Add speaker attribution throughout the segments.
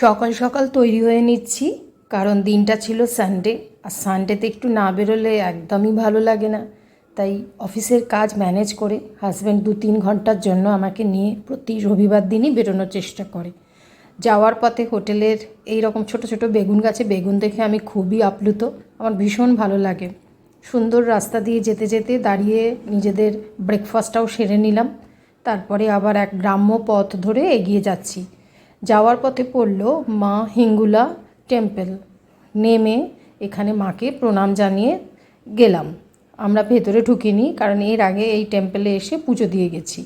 Speaker 1: সকাল সকাল তৈরি হয়ে নিচ্ছি, কারণ দিনটা ছিল সানডে আর সানডেতে একটু না বেরোলে একদমই ভালো লাগে না। তাই অফিসের কাজ ম্যানেজ করে হাজব্যান্ড দু তিন ঘণ্টার জন্য আমাকে নিয়ে প্রতি রবিবার দিনই বেরোনোর চেষ্টা করে। যাওয়ার পথে হোটেলের এই রকম ছোট ছোট বেগুন গাছে বেগুন দেখে আমি খুবই আপ্লুত। আমার ভীষণ ভালো লাগে। সুন্দর রাস্তা দিয়ে যেতে যেতে দাঁড়িয়ে নিজেদের ব্রেকফাস্টটাও সেরে নিলাম। তারপরে আবার এক গ্রাম্য পথ ধরে এগিয়ে যাচ্ছি। যাওয়ার পথে পড়ল মা হিঙ্গুলা টেম্পল। নেমে এখানে মাকে প্রণাম জানিয়ে গেলাম। আমরা ভেতরে ঢুকিনি, কারণ এর আগে এই টেম্পলে এসে পুজো দিয়ে গেছি।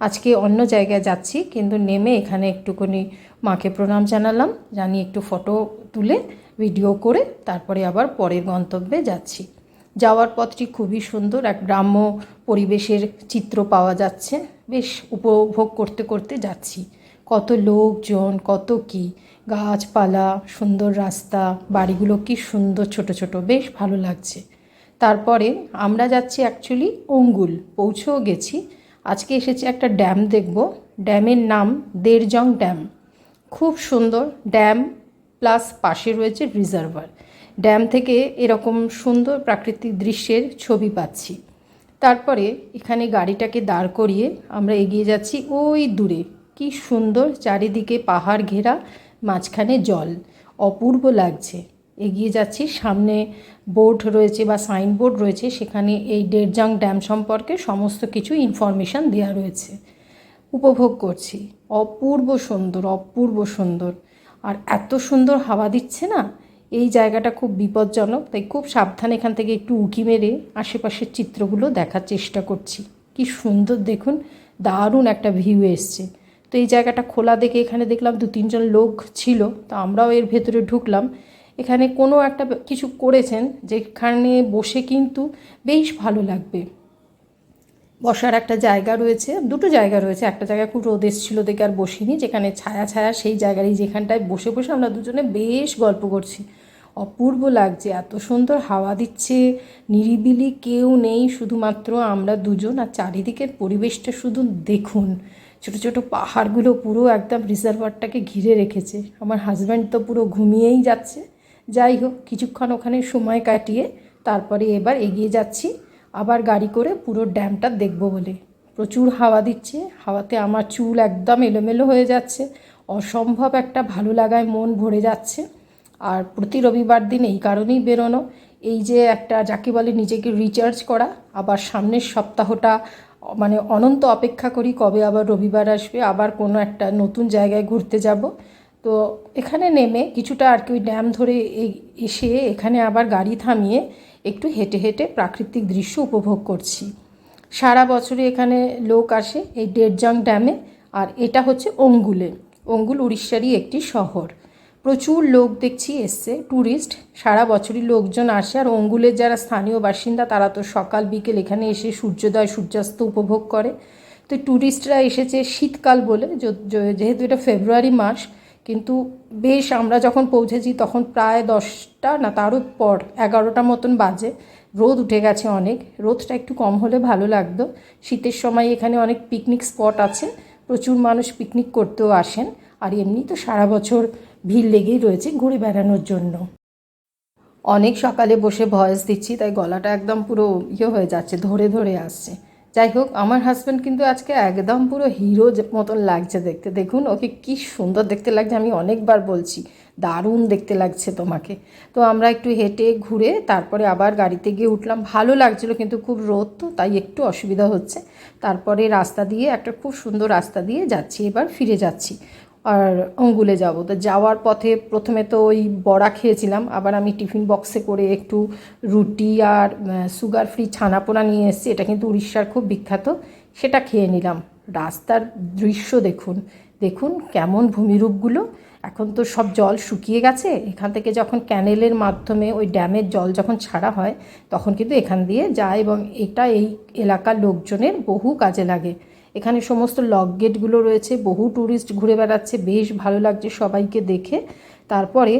Speaker 1: আজকে অন্য জায়গায় যাচ্ছি, কিন্তু নেমে এখানে একটুখানি মাকে প্রণাম জানালাম, জানিয়ে একটু ফটো তুলে, ভিডিও করে তারপরে আবার পরের গন্তব্যে যাচ্ছি। যাওয়ার পথটি খুবই সুন্দর, এক গ্রাম্য পরিবেশের চিত্র পাওয়া যাচ্ছে। বেশ উপভোগ করতে করতে যাচ্ছি। কত লোকজন, কত কি? গাছপালা, সুন্দর রাস্তা, বাড়িগুলো কি সুন্দর ছোট ছোট, বেশ ভালো লাগছে। তারপরে আমরা যাচ্ছি অ্যাকচুয়ালি অঙ্গুল, পৌঁছেও গেছি। আজকে এসেছি একটা ড্যাম দেখব। ড্যামের নাম দেরজং ড্যাম। খুব সুন্দর, ড্যাম প্লাস পাশে রয়েছে রিজার্ভার। ড্যাম থেকে এরকম সুন্দর প্রাকৃতিক দৃশ্যের ছবি পাচ্ছি। তারপরে এখানে গাড়িটাকে দাঁড় করিয়ে আমরা এগিয়ে যাচ্ছি ওই দূরে। কি সুন্দর চারিদিকে পাহাড় ঘেরা, মাঝখানে জল। অপূর্ব লাগছে। এগিয়ে যাচ্ছি, সামনে বোর্ড রয়েছে বা সাইনবোর্ড রয়েছে, সেখানে এই ডেরজাং ড্যাম সম্পর্কে সমস্ত কিছু ইনফরমেশান দেওয়া রয়েছে। উপভোগ করছি। অপূর্ব সুন্দর অপূর্ব সুন্দর। আর এত সুন্দর হাওয়া দিচ্ছে না? এই জায়গাটা খুব বিপজ্জনক, তাই খুব সাবধানে এখান থেকে একটু উঁকি মেরে আশেপাশের চিত্রগুলো দেখার চেষ্টা করছি। কি সুন্দর দেখুন, দারুণ একটা ভিউ এসছে। তো এই জায়গাটা খোলা দেখে এখানে দেখলাম দু তিনজন লোক ছিল, তো আমরাও এর ভেতরে ঢুকলাম। এখানে কোনো একটা কিছু করেছেন যেখানে বসে কিন্তু বেশ ভালো লাগবে। বসার একটা জায়গা রয়েছে, দুটো জায়গা রয়েছে। একটা জায়গায় খুব রোদ এসেছিল দেখে আর বসিনি, যেখানে ছায়া ছায়া সেই জায়গারই যেখানটায় বসে বসে আমরা দুজনে বেশ গল্প করছি। অপূর্ব লাগছে, এত সুন্দর হাওয়া দিচ্ছে, নিরিবিলি কেউ নেই, শুধুমাত্র আমরা দুজন আর চারিদিকের পরিবেশটা শুধু দেখুন। ছোট ছোট পাহাড়গুলো পুরো একদম রিজার্ভারটাকে ঘিরে রেখেছে। আমার হাজব্যান্ড তো পুরো ঘুমিয়েই যাচ্ছে। যাই হোক, কিছুক্ষণ ওখানে সময় কাটিয়ে তারপরে এবার এগিয়ে যাচ্ছি। আবার গাড়ি করে পুরো ড্যামটা দেখব বলে। প্রচুর হাওয়া দিচ্ছে। হাওয়াতে আমার চুল একদম এলোমেলো হয়ে যাচ্ছে। অসম্ভব একটা ভালো লাগায় মন ভরে যাচ্ছে। আর প্রতি রবিবার দিন এই কারণেই বেরোনো। এই যে একটা, যাকে বলে নিজেকে রিচার্জ করা, আবার সামনের সপ্তাহটা মানে অনন্ত অপেক্ষা করি কবে আবার রবিবার আসবে, আবার কোনো একটা নতুন জায়গায় ঘুরতে যাব। তো এখানে নেমে কিছুটা আর কি ওই ড্যাম ধরে এসে এখানে আবার গাড়ি থামিয়ে একটু হেঁটে হেঁটে প্রাকৃতিক দৃশ্য উপভোগ করছি। সারা বছরে এখানে লোক আসে এই ডেরজাং ড্যামে, আর এটা হচ্ছে অঙ্গুলে। অঙ্গুল উড়িষ্যারই একটি শহর। প্রচুর লোক দেখছি এসছে ট্যুরিস্ট সারা বছরই লোকজন আসে। আর অঙ্গুলের যারা স্থানীয় বাসিন্দা, তারা তো সকাল বিকেল এখানে এসে সূর্যোদয়, সূর্যাস্ত উপভোগ করে। তো ট্যুরিস্টরা এসেছে শীতকাল বলে যেহেতু এটা ফেব্রুয়ারি মাস কিন্তু বেশ আমরা যখন পৌঁছেছি তখন প্রায় দশটা না তারও পর এগারোটা মতন বাজে। রোদ উঠে গেছে অনেক, রোদটা একটু কম হলে ভালো লাগতো। শীতের সময় এখানে অনেক পিকনিক স্পট আছে। প্রচুর মানুষ পিকনিক করতেও আসেন, আর এমনি তো সারা বছর ভিড় লেগেই রয়েছে ঘুরে বেড়ানোর জন্য। অনেক সকালে বসে ভয়েস দিচ্ছি, তাই গলাটা একদম পুরো ইয়ে হয়ে যাচ্ছে, ধরে ধরে আসছে। যাই হোক, আমার হাজব্যান্ড কিন্তু আজকে একদম পুরো হিরো মতন লাগছে দেখতে। দেখুন, ওকে কি সুন্দর দেখতে লাগছে, আমি অনেকবার বলছি, দারুণ দেখতে লাগছে তোমাকে। তো আমরা একটু হেঁটে ঘুরে তারপরে আবার গাড়িতে গিয়ে উঠলাম। ভালো লাগছিল কিন্তু খুব রোদ তো, তাই একটু অসুবিধা হচ্ছে। তারপরে রাস্তা দিয়ে, একটা খুব সুন্দর রাস্তা দিয়ে যাচ্ছি, এবার ফিরে যাচ্ছি। আর অঙ্গুলে যাব। তো যাওয়ার পথে প্রথমে তো ওই বড়া খেয়েছিলাম, আবার আমি টিফিন বক্সে করে একটু রুটি আর সুগার ফ্রি ছানাপোনা নিয়ে এসেছি, এটা কিন্তু উড়িষ্যার খুব বিখ্যাত, সেটা খেয়ে নিলাম। রাস্তার দৃশ্য দেখুন দেখুন কেমন ভূমিরূপগুলো। এখন তো সব জল শুকিয়ে গেছে, এখান থেকে যখন ক্যানেলের মাধ্যমে ওই ড্যামের জল যখন ছাড়া হয়, তখন কিন্তু এখান দিয়ে যায় এবং এটা এই এলাকার লোকজনের বহু কাজে লাগে। এখানে সমস্ত লক গেটগুলো রয়েছে, বহু ট্যুরিস্ট ঘুরে বেড়াচ্ছে, বেশ ভালো লাগছে সবাইকে দেখে। তারপরে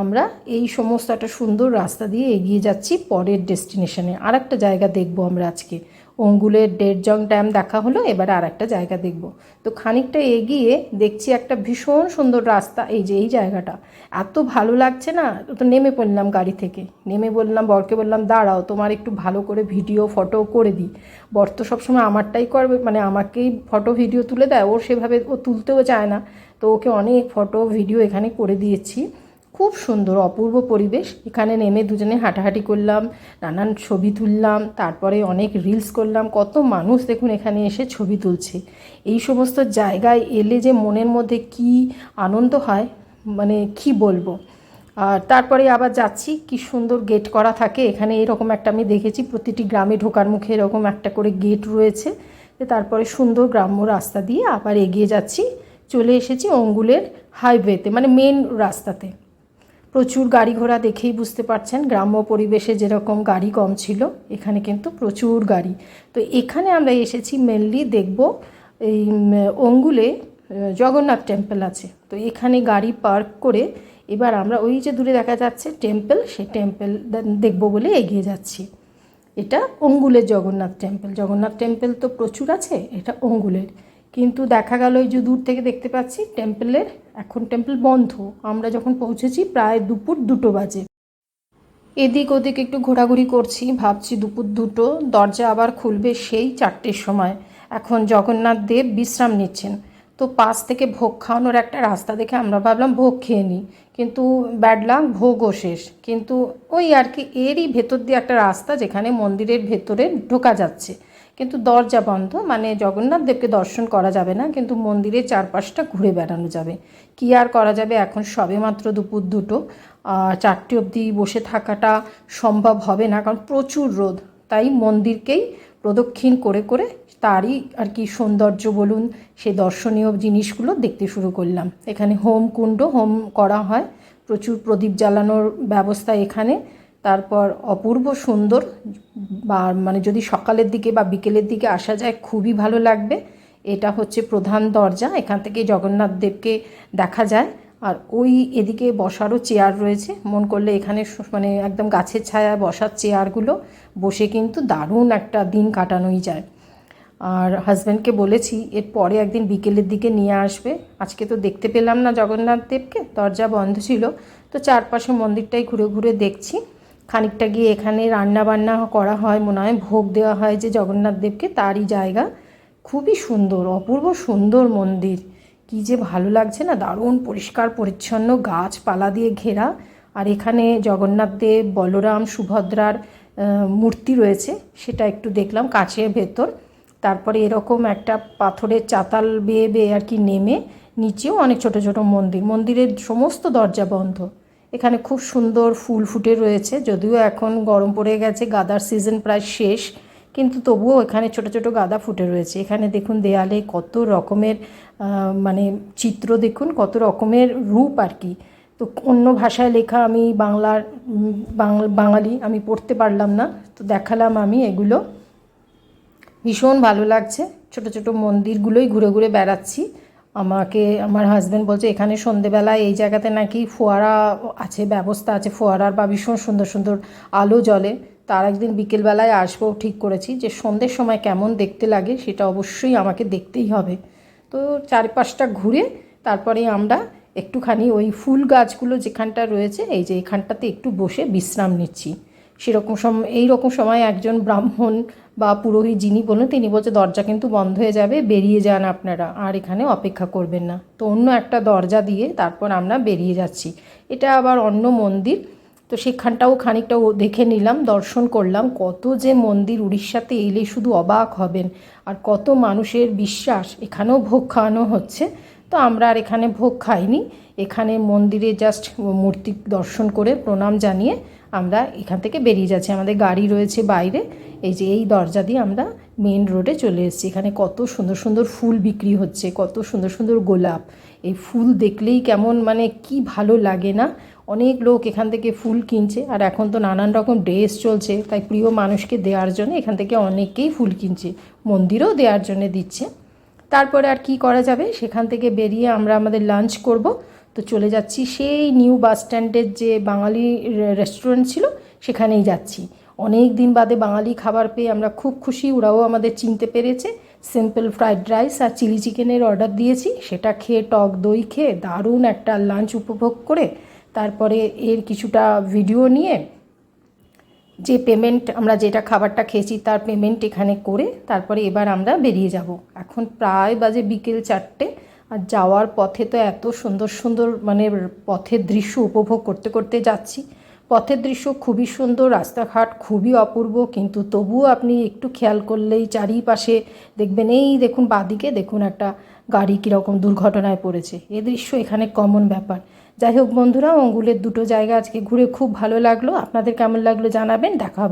Speaker 1: আমরা এই সমস্ত একটা সুন্দর রাস্তা দিয়ে এগিয়ে যাচ্ছি পরের ডেস্টিনেশনে আর একটা জায়গা দেখব আমরা আজকে। অঙ্গুলের ডেরজং ড্যাম দেখা হলো, এবার আর একটা জায়গা দেখব। তো খানিকটা এগিয়ে দেখছি একটা ভীষণ সুন্দর রাস্তা এই যে এই জায়গাটা। এত ভালো লাগছে না তো নেমে পড়লাম গাড়ি থেকে। নেমে বললাম, বরকে বললাম, দাঁড়াও, তোমার একটু ভালো করে ভিডিও ফটো করে দিই। বর তো সবসময় আমারটাই করবে মানে আমাকেই ফটো ভিডিও তুলে দেয়। ও সেভাবে, ও তুলতেও চায় না। তো ওকে অনেক ফটো ভিডিও এখানে করে দিয়েছি। খুব সুন্দর, অপূর্ব পরিবেশ। এখানে নেমে দুজনে হাঁটাহাঁটি করলাম, নানান ছবি তুললাম, তারপরে অনেক রিলস করলাম। কত মানুষ দেখুন এখানে এসে ছবি তুলছে। এই সমস্ত জায়গায় এলে যে মনের মধ্যে কি আনন্দ হয় মানে কি বলব? আর তারপরে আবার যাচ্ছি, কি সুন্দর গেট করা থাকে। এখানে এরকম একটা আমি দেখেছি, প্রতিটি গ্রামে ঢোকার মুখে এরকম একটা করে গেট রয়েছে। তারপরে সুন্দর গ্রাম্য রাস্তা দিয়ে আবার এগিয়ে যাচ্ছি। চলে এসেছি অঙ্গুলের হাইওয়েতে মানে মেন রাস্তাতে। প্রচুর গাড়ি ঘোড়া দেখেই বুঝতে পারছেন, গ্রাম্য পরিবেশে যেরকম গাড়ি কম ছিল, এখানে কিন্তু প্রচুর গাড়ি। তো এখানে আমরা এসেছি মেনলি দেখব এই অঙ্গুলে জগন্নাথ টেম্পল আছে। তো এখানে গাড়ি পার্ক করে এবার আমরা ওই যে দূরে দেখা যাচ্ছে টেম্পল সেই টেম্পল দেখব বলে এগিয়ে যাচ্ছি। এটা অঙ্গুলের জগন্নাথ টেম্পল জগন্নাথ টেম্পল তো প্রচুর আছে, এটা অঙ্গুলের। কিন্তু দেখা গেল এই যে দূর থেকে দেখতে পাচ্ছি, টেম্পলের, এখন টেম্পল বন্ধ। আমরা যখন পৌঁছেছি প্রায় দুপুর দুটো বাজে। এদিক ওদিক একটু ঘোরাঘুরি করছি, ভাবছি দুপুর দুটো, দরজা আবার খুলবে সেই চারটের সময়। এখন জগন্নাথ দেব বিশ্রাম নিচ্ছেন। তো পাশ থেকে ভোগ খাওয়ানোর একটা রাস্তা দেখে আমরা ভাবলাম ভোগ খেয়ে নিই। কিন্তু ব্যাড লাক, ভোগও শেষ। কিন্তু ওই আর কি, এরই ভেতর দিয়ে একটা রাস্তা যেখানে মন্দিরের ভেতরে ঢোকা যাচ্ছে। কিন্তু দরজা বন্ধ মানে জগন্নাথ দেবকে দর্শন করা যাবে না, কিন্তু মন্দিরের চারপাশটা ঘুরে বেড়ানো যাবে। কি আর করা যাবে? এখন সবে মাত্র দুপুর দুটো চারটে অবধি বসে থাকাটা সম্ভব হবে না, কারণ প্রচুর রোদ। তাই মন্দিরকেই প্রদক্ষিণ করে করে তারই আর কি সৌন্দর্য বলুন সেই দর্শনীয় জিনিসগুলো দেখতে শুরু করলাম। এখানে হোম কুণ্ড হোম করা হয়, প্রচুর প্রদীপ জ্বালানোর ব্যবস্থা এখানে। তারপর অপূর্ব সুন্দর, বা মানে যদি সকালের দিকে বা বিকেলের দিকে আসা যায়, খুবই ভালো লাগবে। এটা হচ্ছে প্রধান দরজা, এখান থেকে জগন্নাথ দেবকে দেখা যায়। আর ওই এদিকে বসারও চেয়ার রয়েছে। মন করলে এখানে মানে একদম গাছের ছায়া বসার চেয়ারগুলো বসে কিন্তু দারুণ একটা দিন কাটানোই যায়। আর হাজব্যান্ডকে বলেছি, এর পরে একদিন বিকেলের দিকে নিয়ে আসবে। আজকে তো দেখতে পেলাম না জগন্নাথ দেবকে। দরজা বন্ধ ছিল। তো চারপাশে মন্দিরটাই ঘুরে ঘুরে দেখছি। খানিকটা গিয়ে এখানে রান্না বান্না করা হয়, মনে হয় ভোগ দেওয়া হয় যে জগন্নাথ দেবকে, তারই জায়গা। খুবই সুন্দর, অপূর্ব সুন্দর মন্দির। কি যে ভালো লাগছে না, দারুণ পরিষ্কার পরিচ্ছন্ন গাছপালা দিয়ে ঘেরা। আর এখানে জগন্নাথ দেব, বলরাম, সুভদ্রার মূর্তি রয়েছে, সেটা একটু দেখলাম কাছের ভেতর। তারপরে এরকম একটা পাথরের চাতাল বেয়ে বেয়ে আর কি নেমে, নিচেও অনেক ছোট ছোট মন্দির। মন্দিরের সমস্ত দরজা বন্ধ। এখানে খুব সুন্দর ফুল ফুটে রয়েছে, যদিও এখন গরম পড়ে গেছে, গাদার সিজন প্রায় শেষ, কিন্তু তবুও এখানে ছোট ছোট গাঁদা ফুটে রয়েছে। এখানে দেখুন দেয়ালে কত রকমের মানে চিত্র দেখুন, কত রকমের রূপ আর কি। তো অন্য ভাষায় লেখা আমি বাংলার বাঙালি আমি পড়তে পারলাম না, তো দেখালাম আমি এগুলো। ভীষণ ভালো লাগছে, ছোট ছোট মন্দিরগুলোই ঘুরে ঘুরে বেড়াচ্ছি। আমাকে, আমার হাজব্যান্ড বলছে, এখানে সন্ধেবেলায় এই জায়গাতে নাকি ফোয়ারা আছে, ব্যবস্থা আছে, ফোয়ারার বা ভীষণ সুন্দর সুন্দর আলো জ্বলে। তার একদিন বিকেলবেলায় আসব, ঠিক করেছি যে সন্ধ্যের সময় কেমন দেখতে লাগে সেটা অবশ্যই আমাকে দেখতেই হবে। তো চারপাশটা ঘুরে তারপরে আমরা একটুখানি ওই ফুল গাছগুলো যেখানটা রয়েছে, এই যে এখানটাতে একটু বসে বিশ্রাম নিচ্ছি। সেরকম সময় এইরকম সময় একজন ব্রাহ্মণ বা পুরোহিত যিনি বলুন তিনি বলছে, দরজা কিন্তু বন্ধ হয়ে যাবে, বেরিয়ে যান আপনারা, আর এখানে অপেক্ষা করবেন না। তো অন্য একটা দরজা দিয়ে তারপর আমরা বেরিয়ে যাচ্ছি। এটা আবার অন্য মন্দির। তো সেখানটাও খানিকটা দেখে নিলাম, দর্শন করলাম, কত যে মন্দির উড়িষ্যাতে এলে শুধু অবাক হবেন, আর কত মানুষের বিশ্বাস, এখানেও ভোগ খাওয়ানো হচ্ছে। তো আমরা আর এখানে ভোগ খাইনি। এখানে মন্দিরে জাস্ট মূর্তি দর্শন করে প্রণাম জানিয়ে আমরা এখান থেকে বেরিয়ে যাচ্ছি। আমাদের গাড়ি রয়েছে বাইরে। এই যে এই দরজা দিয়ে আমরা মেন রোডে চলে এসেছি। এখানে কত সুন্দর সুন্দর ফুল বিক্রি হচ্ছে, কত সুন্দর সুন্দর গোলাপ। এই ফুল দেখলেই কেমন মানে কি ভালো লাগে না? অনেক লোক এখান থেকে ফুল কিনছে আর এখন তো নানান রকম ড্রেস চলছে। তাই প্রিয় মানুষকে দেওয়ার জন্য এখান থেকে অনেকেই ফুল কিনছে, মন্দিরও দেওয়ার জন্য দিচ্ছে। তারপরে আর কি করা যাবে? সেখান থেকে বেরিয়ে আমরা আমাদের লাঞ্চ করব। তো চলে যাচ্ছি। সেই নিউ বাস স্ট্যান্ডের যে বাঙালি রেস্টুরেন্ট ছিল, সেখানেই যাচ্ছি। অনেক দিন বাদে বাঙালি খাবার পেয়ে আমরা খুব খুশি, ওরাও আমাদের চিনতে পেরেছে। সিম্পল ফ্রাইড রাইস আর চিলি চিকেনের অর্ডার দিয়েছি। সেটা খেয়ে টক দই খেয়ে দারুণ একটা লাঞ্চ উপভোগ করে, তারপরে এর কিছুটা ভিডিও নিয়ে যে পেমেন্ট আমরা যেটা খাবারটা খেয়েছি তার পেমেন্ট এখানে করে, তারপরে এবার আমরা বেরিয়ে যাব। এখন প্রায় বাজে বিকেল চারটে। আর যাওয়ার পথে তো এত সুন্দর সুন্দর মানে পথের দৃশ্য উপভোগ করতে করতে যাচ্ছি। পথের দৃশ্য খুবই সুন্দর, রাস্তাঘাট খুবই অপূর্ব, কিন্তু তবুও আপনি একটু খেয়াল করলেই চারিপাশে দেখবেন, এই দেখুন বাদিকে দেখুন একটা গাড়ি কীরকম দুর্ঘটনায় পড়েছে। এ দৃশ্য এখানে কমন ব্যাপার। যাই হোক বন্ধুরা, অঙ্গুলের দুটো জায়গা আজকে ঘুরে খুব ভালো লাগল। আপনাদের কেমন লাগল জানাবেন, দেখা হবে।